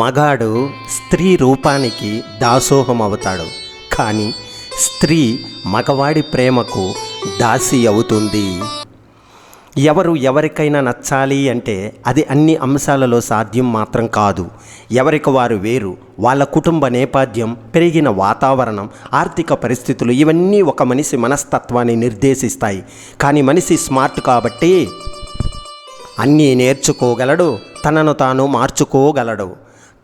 మగాడు స్త్రీ రూపానికి దాసోహం అవుతాడు కానీ స్త్రీ మగవాడి ప్రేమకు దాసి అవుతుంది. ఎవరు ఎవరికైనా నచ్చాలి అంటే అది అన్ని అంశాలలో సాధ్యం మాత్రం కాదు. ఎవరికి వారు వేరు వాళ్ళ కుటుంబ నేపథ్యం పెరిగిన వాతావరణం ఆర్థిక పరిస్థితులు ఇవన్నీ ఒక మనిషి మనస్తత్వాన్ని నిర్దేశిస్తాయి. కానీ మనిషి స్మార్ట్ కాబట్టి అన్నీ నేర్చుకోగలడు తనను తాను మార్చుకోగలడు.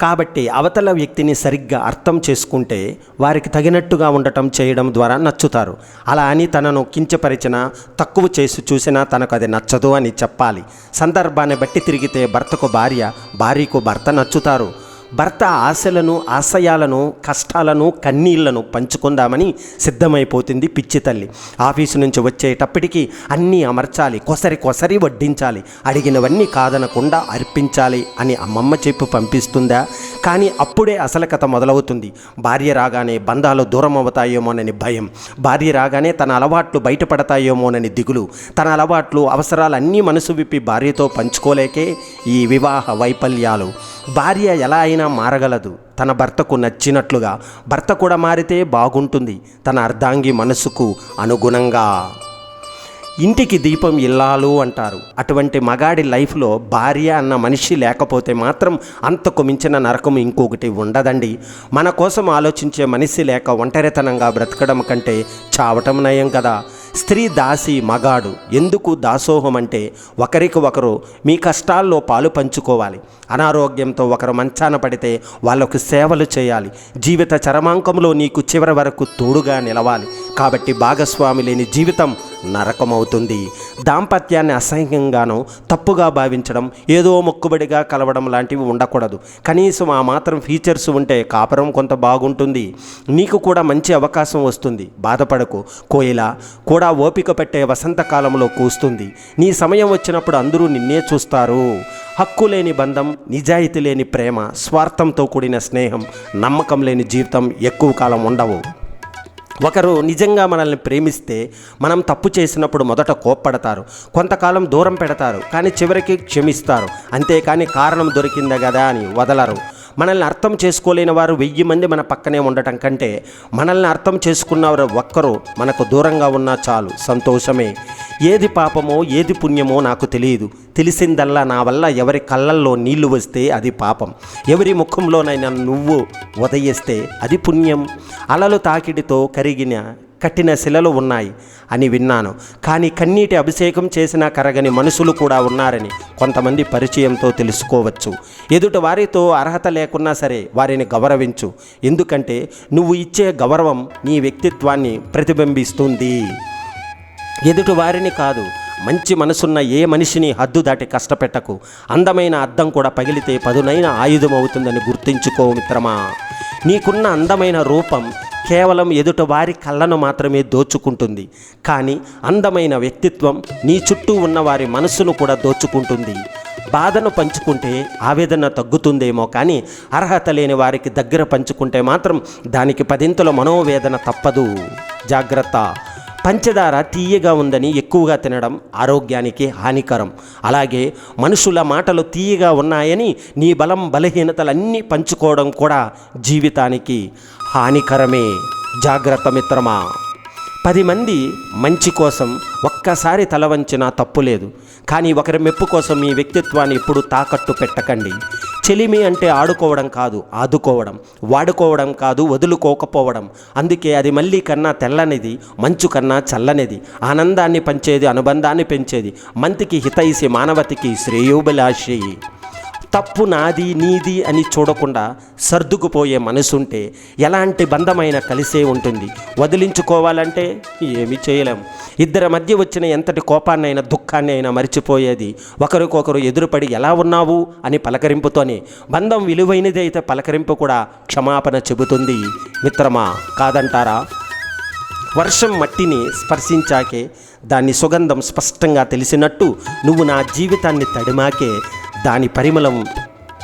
కాబట్టి అవతల వ్యక్తిని సరిగ్గా అర్థం చేసుకుంటే వారికి తగినట్టుగా ఉండటం చేయడం ద్వారా నచ్చుతారు. అలా అని తనను కించపరిచిన తక్కువ చేసి చూసినా తనకు అది నచ్చదు అని చెప్పాలి. సందర్భాన్ని బట్టి తిరిగితే భర్తకు భార్య భార్యకు భర్త నచ్చుతారు. భర్త ఆశలను ఆశయాలను కష్టాలను కన్నీళ్ళను పంచుకుందామని సిద్ధమైపోతుంది పిచ్చి తల్లి. ఆఫీసు నుంచి వచ్చేటప్పటికి అన్నీ అమర్చాలి కొసరి కొసరి వడ్డించాలి అడిగినవన్నీ కాదనకుండా అర్పించాలి అని అమ్మమ్మ చెప్పు పంపిస్తుందా? కానీ అప్పుడే అసలు కథ మొదలవుతుంది. భార్య రాగానే బంధాలు దూరం అవుతాయేమోనని భయం. భార్య రాగానే తన అలవాట్లు బయటపడతాయేమోనని దిగులు. తన అలవాట్లు అవసరాలన్నీ మనసు విప్పి భార్యతో పంచుకోలేకే ఈ వివాహ వైఫల్యాలు. భార్య ఎలా అయినా మారగలదు. తన భర్తకు నచ్చినట్లుగా. భర్త కూడా మారితే బాగుంటుంది. తన అర్ధాంగి మనసుకు అనుగుణంగా. ఇంటికి దీపం ఇల్లాలు అంటారు. అటువంటి మగాడి లైఫ్లో భార్య అన్న మనిషి లేకపోతే మాత్రం అంతకు మించిన నరకం ఇంకొకటి ఉండదండి. మన కోసం ఆలోచించే మనిషి లేక ఒంటరితనంగా బ్రతకడం కంటే చావటం నయం కదా. స్త్రీ దాసి మగాడు ఎందుకు దాసోహం అంటే ఒకరికి ఒకరు మీ కష్టాల్లో పాలు పంచుకోవాలి. అనారోగ్యంతో ఒకరు మంచాన పడితే వాళ్ళకు సేవలు చేయాలి. జీవిత చరమాంకంలో నీకు చివరి వరకు తోడుగా నిలవాలి. కాబట్టి భాగస్వామి లేని జీవితం నరకమవుతుంది. దాంపత్యాన్ని అసహ్యంగానో తప్పుగా భావించడం ఏదో మొక్కుబడిగా కలవడం లాంటివి ఉండకూడదు. కనీసం ఆ మాత్రం ఫీచర్స్ ఉంటే కాపురం కొంత బాగుంటుంది. నీకు కూడా మంచి అవకాశం వస్తుంది. బాధపడకు. కోయిల కూడా ఓపిక పట్టే వసంతకాలంలో కూస్తుంది. నీ సమయం వచ్చినప్పుడు అందరూ నిన్నే చూస్తారు. హక్కు లేని బంధం నిజాయితీ లేని ప్రేమ స్వార్థంతో కూడిన స్నేహం నమ్మకం లేని జీవితం ఎక్కువ కాలం ఉండవు. ఒకరు నిజంగా మనల్ని ప్రేమిస్తే మనం తప్పు చేసినప్పుడు మొదట కోప్పడతారు. కొంతకాలం దూరం పెడతారు. కానీ చివరికి క్షమిస్తారు. అంతేకాని కారణం దొరికిందా కదా అని వదలరు. మనల్ని అర్థం చేసుకోలేని వారు వెయ్యి మంది మన పక్కనే ఉండటం కంటే మనల్ని అర్థం చేసుకున్నవారు ఒక్కరు మనకు దూరంగా ఉన్నా చాలు. సంతోషమే. ఏది పాపమో ఏది పుణ్యమో నాకు తెలియదు. తెలిసిందల్లా నా వల్ల ఎవరి కళ్ళల్లో నీళ్ళు వస్తే అది పాపం. ఎవరి ముఖంలోనైనా నువ్వు ఉదయిస్తే అది పుణ్యం. అలలు తాకిడితో కరిగిన కట్టిన శిలలు ఉన్నాయి అని విన్నాను. కానీ కన్నీటి అభిషేకం చేసినా కరగని మనుషులు కూడా ఉన్నారని కొంతమంది పరిచయంతో తెలుసుకోవచ్చు. ఎదుట వారితో అర్హత లేకున్నా సరే వారిని గౌరవించు. ఎందుకంటే నువ్వు ఇచ్చే గౌరవం నీ వ్యక్తిత్వాన్ని ప్రతిబింబిస్తుంది. ఎదుటి వారిని కాదు మంచి మనసున్న ఏ మనిషిని హద్దు దాటి కష్టపెట్టకు? అందమైన అద్దం కూడా పగిలితే పదునైన ఆయుధం అవుతుందని గుర్తుంచుకో మిత్రమా. నీకున్న అందమైన రూపం కేవలం ఎదుట వారి కళ్ళను మాత్రమే దోచుకుంటుంది. కానీ అందమైన వ్యక్తిత్వం నీ చుట్టూ ఉన్న వారి మనసును కూడా దోచుకుంటుంది. బాధను పంచుకుంటే ఆవేదన తగ్గుతుందేమో కానీ అర్హత లేని వారికి దగ్గర పంచుకుంటే మాత్రం దానికి పదింతల మనోవేదన తప్పదు. జాగ్రత్త. పంచదార తీయగా ఉందని ఎక్కువగా తినడం ఆరోగ్యానికి హానికరం. అలాగే మనుషుల మాటలు తీయగా ఉన్నాయని నీ బలం బలహీనతలన్నీ పంచుకోవడం కూడా జీవితానికి హానికరమే. జాగ్రత్త మిత్రమా. పది మంది మంచి కోసం ఒక్కసారి తల వంచినా తప్పు లేదు కానీ ఒకరి మెప్పు కోసం మీ వ్యక్తిత్వాన్ని ఎప్పుడు తాకట్టు పెట్టకండి. చెలిమి అంటే ఆడుకోవడం కాదు ఆదుకోవడం వాడుకోవడం కాదు వదులుకోకపోవడం. అందుకే అది మళ్ళీ కన్నా తెల్లనిది మంచు కన్నా చల్లనిది ఆనందాన్ని పంచేది అనుబంధాన్ని పెంచేది మంతికి హితైసి మానవతికి శ్రేయోభిలాషి. తప్పు నాది నీది అని చూడకుండా సర్దుకుపోయే మనసుంటే ఎలాంటి బంధమైన కలిసే ఉంటుంది. వదిలించుకోవాలంటే ఏమి చేయలేం. ఇద్దరి మధ్య వచ్చిన ఎంతటి కోపాన్నైనా దుఃఖాన్ని అయినా మరిచిపోయేది ఒకరికొకరు ఎదురుపడి ఎలా ఉన్నావు అని పలకరింపుతోనే. బంధం విలువైనది అయితే పలకరింపు కూడా క్షమాపణ చెబుతుంది. మిత్రమా కాదంటారా? వర్షం మట్టిని స్పర్శించాకే దాని సుగంధం స్పష్టంగా తెలిసినట్టు నువ్వు నా జీవితాన్ని తడిమాకే దాని పరిమళం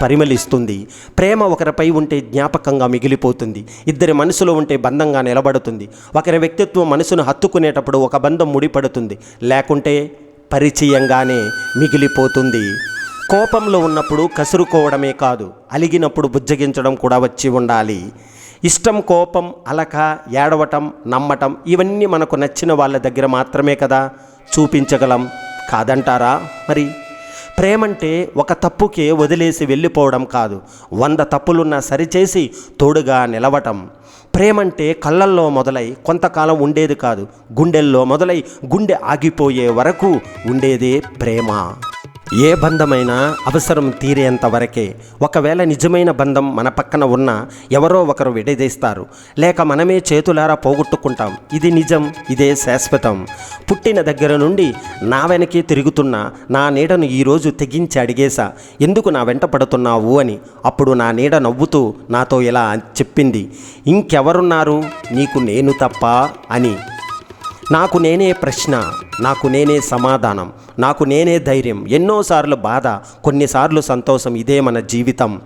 పరిమళిస్తుంది. ప్రేమ ఒకరిపై ఉంటే జ్ఞాపకంగా మిగిలిపోతుంది. ఇద్దరి మనసులో ఉంటే బంధంగా నిలబడుతుంది. ఒకరి వ్యక్తిత్వం మనసును హత్తుకునేటప్పుడు ఒక బంధం ముడిపడుతుంది. లేకుంటే పరిచయంగానే మిగిలిపోతుంది. కోపంలో ఉన్నప్పుడు కసురుకోవడమే కాదు అలిగినప్పుడు బుజ్జగించడం కూడా వచ్చి ఉండాలి. ఇష్టం కోపం అలక ఏడవటం నమ్మటం ఇవన్నీ మనకు నచ్చిన వాళ్ళ దగ్గర మాత్రమే కదా చూపించగలం. కాదంటారా మరి? ప్రేమంటే ఒక తప్పుకే వదిలేసి వెళ్ళిపోవడం కాదు. వంద తప్పులున్నా సరిచేసి తోడుగా నిలవటం. ప్రేమంటే కళ్ళల్లో మొదలై కొంతకాలం ఉండేది కాదు. గుండెల్లో మొదలై గుండె ఆగిపోయే వరకు ఉండేదే ప్రేమ. ఏ బంధమైనా అవసరం తీరేంత వరకే. ఒకవేళ నిజమైన బంధం మన పక్కన ఉన్నా ఎవరో ఒకరు విడదీస్తారు. లేక మనమే చేతులారా పోగొట్టుకుంటాం. ఇది నిజం ఇదే శాశ్వతం. పుట్టిన దగ్గర నుండి నా వెనకే తిరుగుతున్న నా నీడను ఈరోజు తెగించి అడిగేశా ఎందుకు నా వెంట పడుతున్నావు అని. అప్పుడు నా నీడ నవ్వుతూ నాతో ఇలా చెప్పింది ఇంకెవరున్నారు? నీకు నేను తప్ప? అని. నాకు నేనే ప్రశ్న నాకు నేనే సమాధానం. నాకు నేనే ధైర్యం. ఎన్నోసార్లు బాధ కొన్నిసార్లు సంతోషం ఇదే మన జీవితం.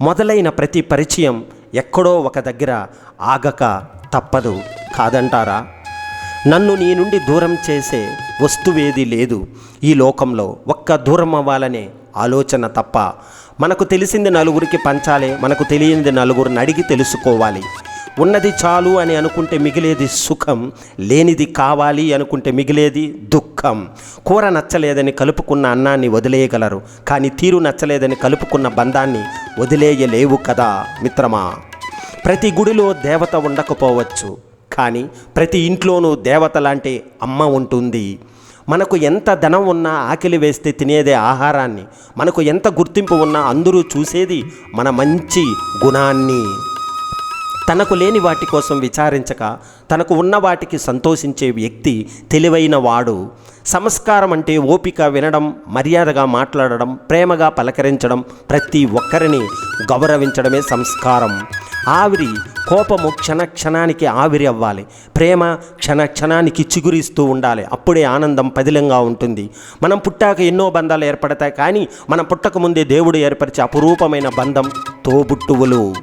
మొదలైన ప్రతి పరిచయం ఎక్కడో ఒక దగ్గర ఆగక తప్పదు. కాదంటారా? నన్ను నీ నుండి దూరం చేసే వస్తువేది లేదు ఈ లోకంలో. ఒక్క దూరం అవ్వాలనే ఆలోచన తప్ప. మనకు తెలిసింది నలుగురికి పంచాలే మనకు తెలియంది నలుగురిని అడిగి తెలుసుకోవాలి. ఉన్నది చాలు అని అనుకుంటే మిగిలేది సుఖం లేనిది కావాలి అనుకుంటే మిగిలేది దుఃఖం. కూర నచ్చలేదని కలుపుకున్న అన్నాన్ని వదిలేయగలరు కానీ తీరు నచ్చలేదని కలుపుకున్న బంధాన్ని వదిలేయలేవు కదా మిత్రమా? ప్రతి గుడిలో దేవత ఉండకపోవచ్చు కానీ ప్రతి ఇంట్లోనూ దేవత లాంటి అమ్మ ఉంటుంది. మనకు ఎంత ధనం ఉన్నా ఆకలి వేస్తే తినేదే ఆహారాన్ని మనకు ఎంత గుర్తింపు ఉన్నా అందరూ చూసేది మన మంచి గుణాన్ని. తనకు లేని వాటి కోసం విచారించక తనకు ఉన్న వాటికి సంతోషించే వ్యక్తి తెలివైన వాడు. సంస్కారం అంటే ఓపిక వినడం మర్యాదగా మాట్లాడడం ప్రేమగా పలకరించడం ప్రతి ఒక్కరిని గౌరవించడమే సంస్కారం. ఆవిరి కోపము క్షణ క్షణానికి ఆవిరి అవ్వాలి. ప్రేమ క్షణ క్షణానికి చిగురిస్తూ ఉండాలి. అప్పుడే ఆనందం పదిలంగా ఉంటుంది. మనం పుట్టాక ఎన్నో బంధాలు ఏర్పడతాయి కానీ మనం పుట్టక ముందే దేవుడు ఏర్పరిచే అపురూపమైన బంధం తోబుట్టువులు.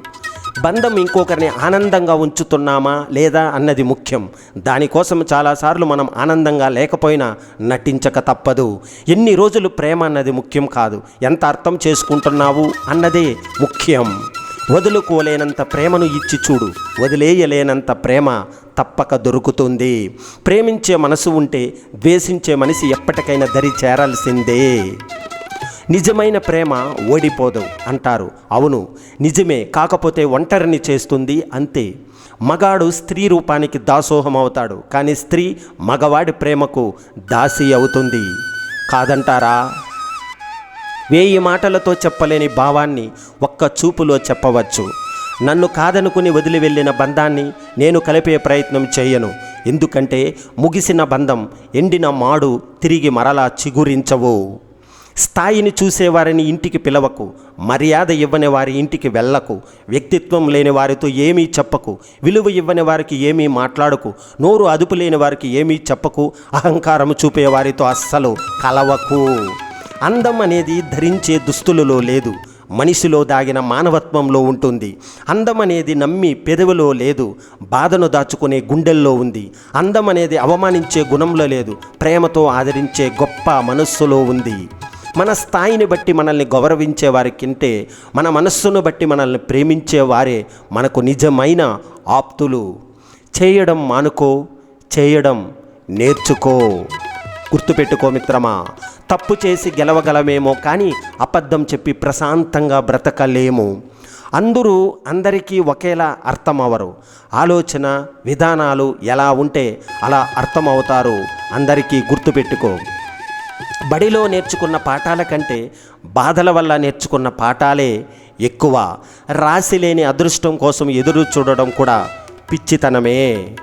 బంధం ఇంకొకరిని ఆనందంగా ఉంచుతున్నామా లేదా అన్నది ముఖ్యం. దానికోసం చాలాసార్లు మనం ఆనందంగా లేకపోయినా నటించక తప్పదు. ఎన్ని రోజులు ప్రేమ అన్నది ముఖ్యం కాదు. ఎంత అర్థం చేసుకుంటున్నావు అన్నదే ముఖ్యం. వదులుకోలేనంత ప్రేమను ఇచ్చి చూడు. వదిలేయలేనంత ప్రేమ తప్పక దొరుకుతుంది. ప్రేమించే మనసు ఉంటే ద్వేషించే మనిషి ఎప్పటికైనా దరి చేరాల్సిందే. నిజమైన ప్రేమ ఓడిపోదు అంటారు. అవును నిజమే కాకపోతే ఒంటరిని చేస్తుంది అంతే. మగాడు స్త్రీ రూపానికి దాసోహం అవుతాడు కానీ స్త్రీ మగవాడి ప్రేమకు దాసి అవుతుంది. కాదంటారా? వేయి మాటలతో చెప్పలేని భావాన్ని ఒక్క చూపులో చెప్పవచ్చు. నన్ను కాదనుకుని వదిలి వెళ్ళిన బంధాన్ని నేను కలిపే ప్రయత్నం చేయను. ఎందుకంటే ముగిసిన బంధం ఎండిన మాడు తిరిగి మరలా చిగురించవు. స్థాయిని చూసేవారిని ఇంటికి పిలవకు మర్యాద ఇవ్వని వారి ఇంటికి వెళ్ళకు వ్యక్తిత్వం లేని వారితో ఏమీ చెప్పకు విలువ ఇవ్వని వారికి ఏమీ మాట్లాడకు నోరు అదుపు లేని వారికి ఏమీ చెప్పకు అహంకారం చూపే వారితో అస్సలు కలవకు. అందం అనేది ధరించే దుస్తులలో లేదు మనిషిలో దాగిన మానవత్వంలో ఉంటుంది. అందం అనేది నమ్మి పెదవిలో లేదు బాధను దాచుకునే గుండెల్లో ఉంది. అందం అనేది అవమానించే గుణంలో లేదు ప్రేమతో ఆదరించే గొప్ప మనస్సులో ఉంది. మన స్థాయిని బట్టి మనల్ని గౌరవించే వారికింటే మన మనస్సును బట్టి మనల్ని ప్రేమించే వారే మనకు నిజమైన ఆప్తులు. చేయడం మానుకో చేయడం నేర్చుకో. గుర్తుపెట్టుకో మిత్రమా తప్పు చేసి గెలవగలమేమో కానీ అబద్ధం చెప్పి ప్రశాంతంగా బ్రతకలేము. అందరూ అందరికీ ఒకేలా అర్థమవరు. ఆలోచన విధానాలు ఎలా ఉంటే అలా అర్థమవుతారు. అందరికీ గుర్తుపెట్టుకో. బడిలో నేర్చుకున్న పాఠాల కంటే బాధల వల్ల నేర్చుకున్న పాఠాలే ఎక్కువ. రాసిలేని అదృష్టం కోసం ఎదురు చూడడం కూడా పిచ్చితనమే.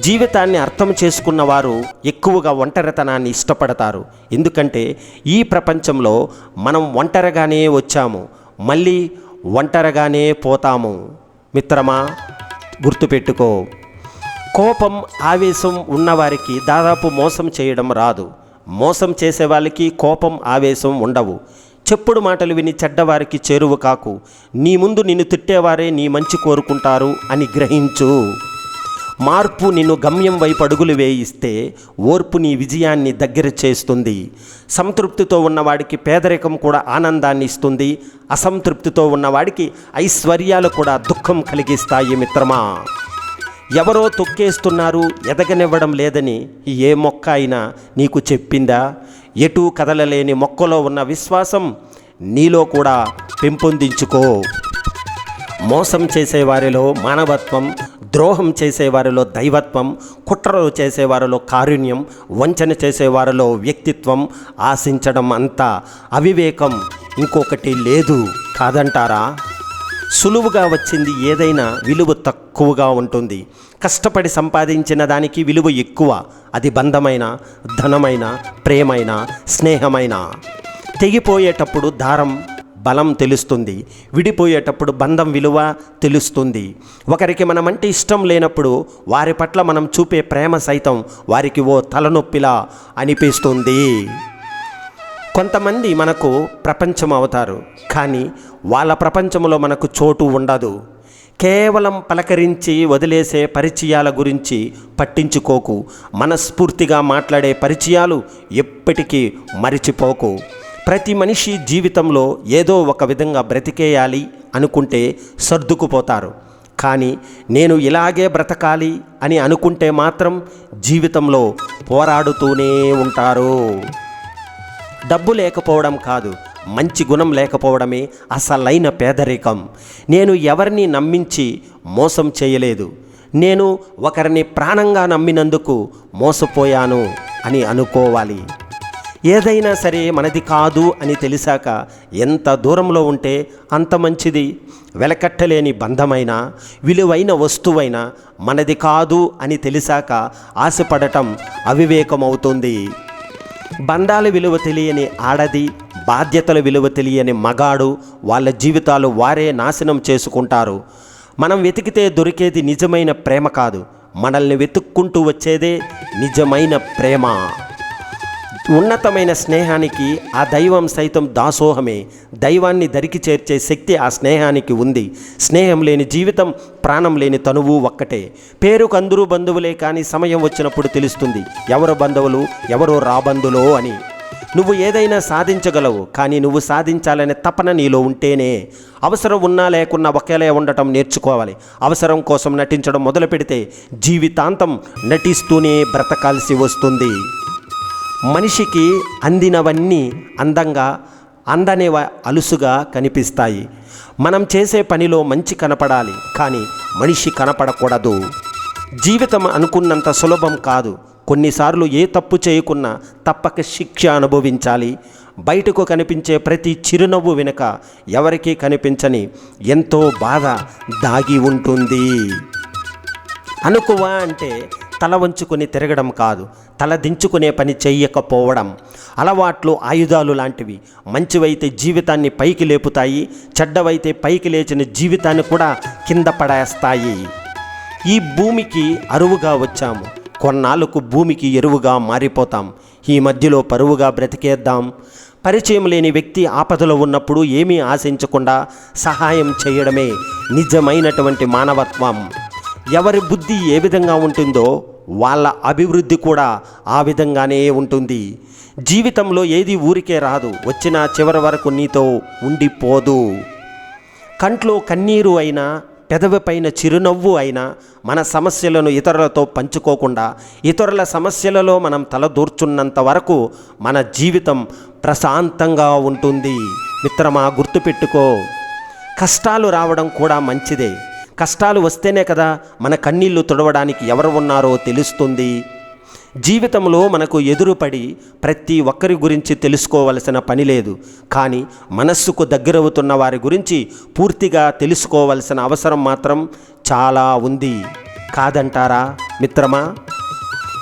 జీవితాన్ని అర్థం చేసుకున్న వారు ఎక్కువగా ఒంటరితనాన్ని ఇష్టపడతారు. ఎందుకంటే ఈ ప్రపంచంలో మనం ఒంటరిగానే వచ్చాము. మళ్ళీ ఒంటరిగానే పోతాము. మిత్రమా గుర్తుపెట్టుకో. కోపం ఆవేశం ఉన్నవారికి దాదాపు మోసం చేయడం రాదు. మోసం చేసే వాళ్ళకి కోపం ఆవేశం ఉండవు. చెప్పుడు మాటలు విని చెడ్డవారికి చేరువు కాకు. నీ ముందు నిన్ను తిట్టేవారే నీ మంచి కోరుకుంటారు అని గ్రహించు. మార్పు నిన్ను గమ్యం వైపు అడుగులు వేయిస్తే ఓర్పు నీ విజయాన్ని దగ్గర చేస్తుంది. సంతృప్తితో ఉన్నవాడికి పేదరికం కూడా ఆనందాన్ని ఇస్తుంది. అసంతృప్తితో ఉన్నవాడికి ఐశ్వర్యాలు కూడా దుఃఖం కలిగిస్తాయి మిత్రమా. ఎవరో తొక్కేస్తున్నారు ఎదగనివ్వడం లేదని ఏ మొక్క అయినా నీకు చెప్పిందా? ఎటూ కదలలేని మొక్కలో ఉన్న విశ్వాసం నీలో కూడా పెంపొందించుకో. మోసం చేసేవారిలో మానవత్వం ద్రోహం చేసేవారిలో దైవత్వం కుట్రలు చేసేవారిలో కారుణ్యం వంచన చేసేవారిలో వ్యక్తిత్వం ఆశించడం అంతా అవివేకం. ఇంకొకటి లేదు కాదంటారా? సులువుగా వచ్చింది ఏదైనా విలువ తక్కువగా ఉంటుంది. కష్టపడి సంపాదించిన దానికి విలువ ఎక్కువ. అది బంధమైన ధనమైన ప్రేమైన స్నేహమైన. తెగిపోయేటప్పుడు దారం బలం తెలుస్తుంది. విడిపోయేటప్పుడు బంధం విలువ తెలుస్తుంది. ఒకరికి మనమంటే ఇష్టం లేనప్పుడు వారి పట్ల మనం చూపే ప్రేమ సైతం వారికి ఓ తలనొప్పిలా అనిపిస్తుంది. కొంతమంది మనకు ప్రపంచం అవుతారు కానీ వాళ్ళ ప్రపంచంలో మనకు చోటు ఉండదు. కేవలం పలకరించి వదిలేసే పరిచయాల గురించి పట్టించుకోకు. మనస్ఫూర్తిగా మాట్లాడే పరిచయాలు ఎప్పటికీ మరిచిపోకు. ప్రతి మనిషి జీవితంలో ఏదో ఒక విధంగా బ్రతికేయాలి అనుకుంటే సర్దుకుపోతారు. కానీ నేను ఇలాగే బ్రతకాలి అని అనుకుంటే మాత్రం జీవితంలో పోరాడుతూనే ఉంటారు. డబ్బు లేకపోవడం కాదు మంచి గుణం లేకపోవడమే అసలైన పేదరికం. నేను ఎవరిని నమ్మించి మోసం చేయలేదు. నేను ఒకరిని ప్రాణంగా నమ్మినందుకు మోసపోయాను అని అనుకోవాలి. ఏదైనా సరే మనది కాదు అని తెలిసాక ఎంత దూరంలో ఉంటే అంత మంచిది. వెలకట్టలేని బంధమైన విలువైన వస్తువైన మనది కాదు అని తెలిసాక ఆశపడటం అవివేకమవుతుంది. బంధాల విలువ తెలియని ఆడది బాధ్యతల విలువ తెలియని మగాడు వాళ్ళ జీవితాలు వారే నాశనం చేసుకుంటారు. మనం వెతికితే దొరికేది నిజమైన ప్రేమ కాదు. మనల్ని వెతుక్కుంటూ వచ్చేదే నిజమైన ప్రేమ. ఉన్నతమైన స్నేహానికి ఆ దైవం సైతం దాసోహమే. దైవాన్ని దరికి చేర్చే శక్తి ఆ స్నేహానికి ఉంది. స్నేహం లేని జీవితం ప్రాణం లేని తనువు ఒక్కటే. పేరుకు అందరూ బంధువులే కానీ సమయం వచ్చినప్పుడు తెలుస్తుంది ఎవరు బంధువులు ఎవరో రాబంధులో అని. నువ్వు ఏదైనా సాధించగలవు కానీ నువ్వు సాధించాలనే తపన నీలో ఉంటేనే అవసరం ఉన్నా లేకున్నా ఒకేలా ఉండటం నేర్చుకోవాలి. అవసరం కోసం నటించడం మొదలు పెడితే జీవితాంతం నటిస్తూనే బ్రతకాల్సి వస్తుంది. మనిషికి అందినవన్నీ అందంగా అందని అలుసుగా కనిపిస్తాయి. మనం చేసే పనిలో మంచి కనపడాలి కానీ మనిషి కనపడకూడదు. జీవితం అనుకున్నంత సులభం కాదు. కొన్నిసార్లు ఏ తప్పు చేయకున్నా తప్పక శిక్ష అనుభవించాలి. బయటకు కనిపించే ప్రతి చిరునవ్వు వెనుక ఎవరికీ కనిపించని ఎంతో బాధ దాగి ఉంటుంది. అనుకువ అంటే తల వంచుకొని తిరగడం కాదు. తల దించుకునే పని చేయకపోవడం అలవాట్లు ఆయుధాలు లాంటివి. మంచివైతే జీవితాన్ని పైకి లేపుతాయి చెడ్డవైతే పైకి లేచిన జీవితాన్ని కూడా కింద పడేస్తాయి. ఈ భూమికి అరువుగా వచ్చాము. కొన్నాళ్ళకు భూమికి ఎరువుగా మారిపోతాం. ఈ మధ్యలో పరువుగా బ్రతికేద్దాం. పరిచయం లేని వ్యక్తి ఆపదలో ఉన్నప్పుడు ఏమీ ఆశించకుండా సహాయం చేయడమే నిజమైనటువంటి మానవత్వం. ఎవరి బుద్ధి ఏ విధంగా ఉంటుందో వాళ్ళ అభివృద్ధి కూడా ఆ విధంగానే ఉంటుంది. జీవితంలో ఏది ఊరికే రాదు వచ్చిన చివరి వరకు నీతో ఉండిపోదు. కంట్లో కన్నీరు అయినా పెదవిపైన చిరునవ్వు అయినా మన సమస్యలను ఇతరులతో పంచుకోకుండా ఇతరుల సమస్యలలో మనం తలదూర్చున్నంత వరకు మన జీవితం ప్రశాంతంగా ఉంటుంది. మిత్రమా గుర్తుపెట్టుకో. కష్టాలు రావడం కూడా మంచిదే. కష్టాలు వస్తేనే కదా మన కన్నీళ్ళు తుడవడానికి ఎవరు ఉన్నారో తెలుస్తుంది. జీవితంలో మనకు ఎదురుపడి ప్రతి ఒక్కరి గురించి తెలుసుకోవలసిన పని లేదు. కానీ మనస్సుకు దగ్గరవుతున్న వారి గురించి పూర్తిగా తెలుసుకోవలసిన అవసరం మాత్రం చాలా ఉంది. కాదంటారా మిత్రమా?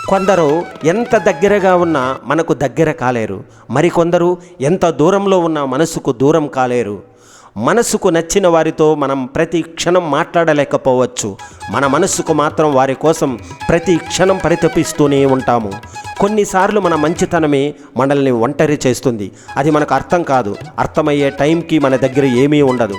కొందరు ఎంత దగ్గరగా ఉన్నా మనకు దగ్గర కాలేరు. మరికొందరు ఎంత దూరంలో ఉన్నా మనసుకు దూరం కాలేరు. మనసుకు నచ్చిన వారితో మనం ప్రతి క్షణం మాట్లాడలేకపోవచ్చు. మన మనస్సుకు మాత్రం వారి కోసం ప్రతి క్షణం పరితపిస్తూనే ఉంటాము. కొన్నిసార్లు మన మంచితనమే మనల్ని ఒంటరి చేస్తుంది. అది మనకు అర్థం కాదు. అర్థమయ్యే టైంకి మన దగ్గర ఏమీ ఉండదు.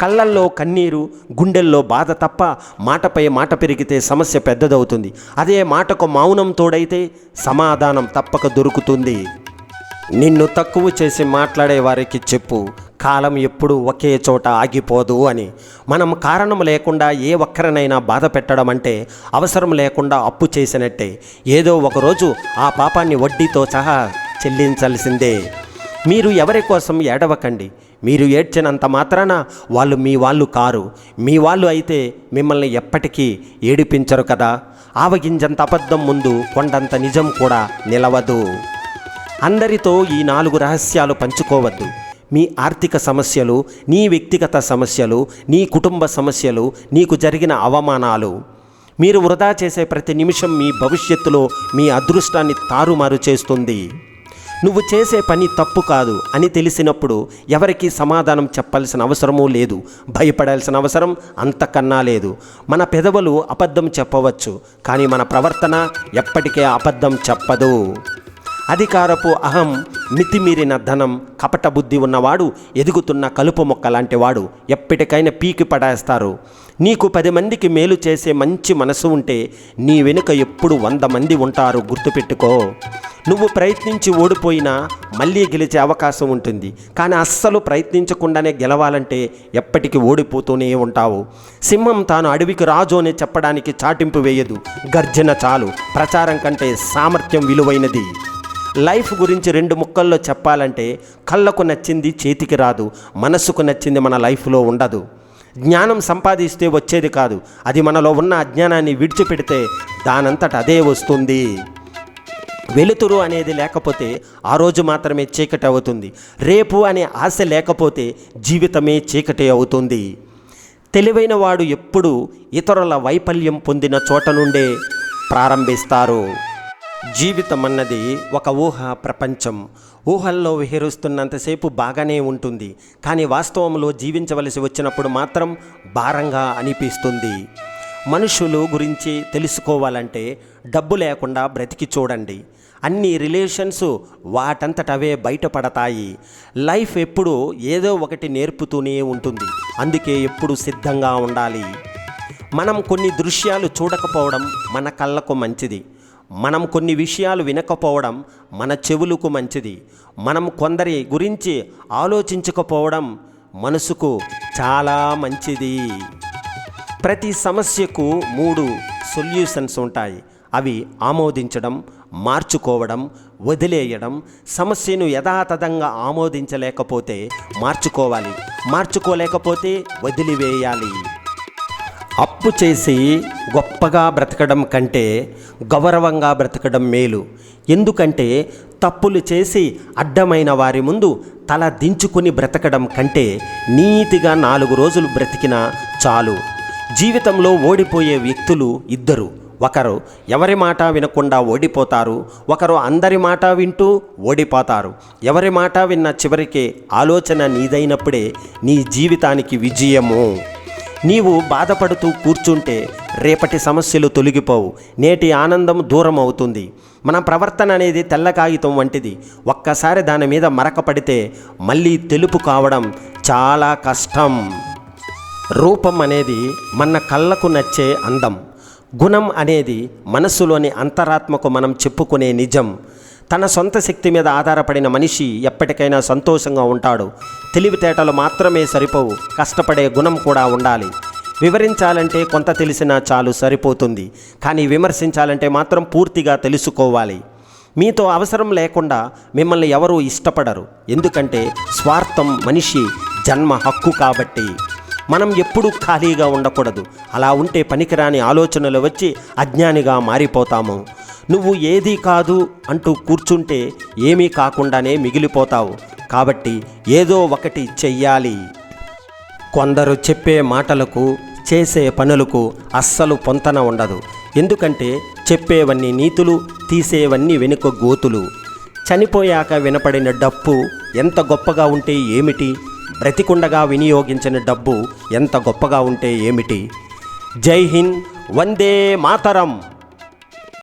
కళ్ళల్లో కన్నీరు గుండెల్లో బాధ తప్ప మాటపై మాట పెరిగితే సమస్య పెద్దదవుతుంది. అదే మాటకు మౌనం తోడైతే సమాధానం తప్పక దొరుకుతుంది. నిన్ను తక్కువ చేసి మాట్లాడే వారికి చెప్పు. కాలం ఎప్పుడు ఒకే చోట ఆగిపోదు అని. మనం కారణం లేకుండా ఏ ఒక్కరినైనా బాధ పెట్టడం అంటే అవసరం లేకుండా అప్పు చేసినట్టే. ఏదో ఒకరోజు ఆ పాపాన్ని వడ్డీతో సహా చెల్లించాల్సిందే. మీరు ఎవరి కోసం ఏడవకండి. మీరు ఏడ్చినంత మాత్రాన వాళ్ళు మీ వాళ్ళు కారు. మీ వాళ్ళు అయితే మిమ్మల్ని ఎప్పటికీ ఏడిపించరు కదా. ఆవగింజంత అబద్ధం ముందు కొండంత నిజం కూడా నిలవదు. అందరితో ఈ నాలుగు రహస్యాలు పంచుకోవద్దు. మీ ఆర్థిక సమస్యలు నీ వ్యక్తిగత సమస్యలు నీ కుటుంబ సమస్యలు నీకు జరిగిన అవమానాలు. మీరు వృధా చేసే ప్రతి నిమిషం మీ భవిష్యత్తులో మీ అదృష్టాన్ని తారుమారు చేస్తుంది. నువ్వు చేసే పని తప్పు కాదు అని తెలిసినప్పుడు ఎవరికీ సమాధానం చెప్పాల్సిన అవసరమూ లేదు. భయపడాల్సిన అవసరం అంతకన్నా లేదు. మన పెదవులు అబద్ధం చెప్పవచ్చు కానీ మన ప్రవర్తన ఎప్పటికే అబద్ధం చెప్పదు. అధికారపు అహం మితిమీరిన ధనం కపట బుద్ధి ఉన్నవాడు ఎదుగుతున్న కలుపు మొక్క లాంటి వాడు ఎప్పటికైనా పీకి పడేస్తారు. నీకు పది మందికి మేలు చేసే మంచి మనసు ఉంటే నీ వెనుక ఎప్పుడు వంద మంది ఉంటారు గుర్తుపెట్టుకో. నువ్వు ప్రయత్నించి ఓడిపోయినా మళ్ళీ గెలిచే అవకాశం ఉంటుంది. కానీ అస్సలు ప్రయత్నించకుండానే గెలవాలంటే ఎప్పటికీ ఓడిపోతూనే ఉంటావు. సింహం తాను అడవికి రాజు అని చెప్పడానికి చాటింపు వేయదు. గర్జన చాలు. ప్రచారం కంటే సామర్థ్యం విలువైనది. లైఫ్ గురించి రెండు ముక్కల్లో చెప్పాలంటే కళ్ళకు నచ్చింది చేతికి రాదు మనసుకు నచ్చింది మన లైఫ్లో ఉండదు. జ్ఞానం సంపాదిస్తే వచ్చేది కాదు అది మనలో ఉన్న అజ్ఞానాన్ని విడిచిపెడితే దానంతట అదే వస్తుంది. వెలుతురు అనేది లేకపోతే ఆ రోజు మాత్రమే చీకటి అవుతుంది. రేపు అనే ఆశ లేకపోతే జీవితమే చీకటి అవుతుంది. తెలివైన వాడు ఎప్పుడు ఇతరుల వైఫల్యం పొందిన చోట నుండే ప్రారంభిస్తారు. జీవితం అన్నది ఒక ఊహ ప్రపంచం. ఊహల్లో విహరిస్తున్నంతసేపు బాగానే ఉంటుంది. కానీ వాస్తవంలో జీవించవలసి వచ్చినప్పుడు మాత్రం భారంగా అనిపిస్తుంది. మనుషులు గురించి తెలుసుకోవాలంటే డబ్బు లేకుండా బ్రతికి చూడండి. అన్ని రిలేషన్స్ వాటంతటవే బయటపడతాయి. లైఫ్ ఎప్పుడు ఏదో ఒకటి నేర్పుతూనే ఉంటుంది. అందుకే ఎప్పుడు సిద్ధంగా ఉండాలి. మనం కొన్ని దృశ్యాలు చూడకపోవడం మన కళ్ళకు మంచిది. మనం కొన్ని విషయాలు వినకపోవడం మన చెవులకు మంచిది. మనం కొందరి గురించి ఆలోచించకపోవడం మనసుకు చాలా మంచిది. ప్రతి సమస్యకు మూడు సొల్యూషన్స్ ఉంటాయి. అవి ఆమోదించడం మార్చుకోవడం వదిలేయడం సమస్యను యథాతథంగా ఆమోదించలేకపోతే మార్చుకోవాలి. మార్చుకోలేకపోతే వదిలివేయాలి. అప్పు చేసి గొప్పగా బ్రతకడం కంటే గౌరవంగా బ్రతకడం మేలు. ఎందుకంటే తప్పులు చేసి అడ్డమైన వారి ముందు తల దించుకుని బ్రతకడం కంటే నీతిగా నాలుగు రోజులు బ్రతికినా చాలు. జీవితంలో ఓడిపోయే వ్యక్తులు ఇద్దరు. ఒకరు ఎవరి మాట వినకుండా ఓడిపోతారు. ఒకరు అందరి మాట వింటూ ఓడిపోతారు. ఎవరి మాట విన్న చివరికి ఆలోచన నీదైనప్పుడే నీ జీవితానికి విజయము. నీవు బాధపడుతూ కూర్చుంటే రేపటి సమస్యలు తొలగిపోవు. నేటి ఆనందం దూరం అవుతుంది మన ప్రవర్తన అనేది తెల్ల కాగితం వంటిది. ఒక్కసారి దాని మీద మరక పడితే మళ్ళీ తెలుపు కావడం చాలా కష్టం. రూపం అనేది మన కళ్ళకు నచ్చే అందం. గుణం అనేది మనస్సులోని అంతరాత్మకు మనం చెప్పుకునే నిజం. తన సొంత శక్తి మీద ఆధారపడిన మనిషి ఎప్పటికైనా సంతోషంగా ఉంటాడు. తెలివితేటలు మాత్రమే సరిపోవు. కష్టపడే గుణం కూడా ఉండాలి. వివరించాలంటే కొంత తెలిసినా చాలు సరిపోతుంది. కానీ విమర్శించాలంటే మాత్రం పూర్తిగా తెలుసుకోవాలి. మీతో అవసరం లేకుండా మిమ్మల్ని ఎవరూ ఇష్టపడరు. ఎందుకంటే స్వార్థం మనిషి జన్మ హక్కు కాబట్టి. మనం ఎప్పుడూ ఖాళీగా ఉండకూడదు. అలా ఉంటే పనికిరాని ఆలోచనలు వచ్చి అజ్ఞానిగా మారిపోతాము. నువ్వు ఏదీ కాదు అంటూ కూర్చుంటే ఏమీ కాకుండానే మిగిలిపోతావు. కాబట్టి ఏదో ఒకటి చెయ్యాలి. కొందరు చెప్పే మాటలకు చేసే పనులకు అస్సలు పొంతన ఉండదు. ఎందుకంటే చెప్పేవన్నీ నీతులు తీసేవన్నీ వెనుక గోతులు. చనిపోయాక వినపడిన డప్పు ఎంత గొప్పగా ఉంటే ఏమిటి? బ్రతికుండగా వినియోగించిన డబ్బు ఎంత గొప్పగా ఉంటే ఏమిటి? జై హింద్ వందే మాతరం!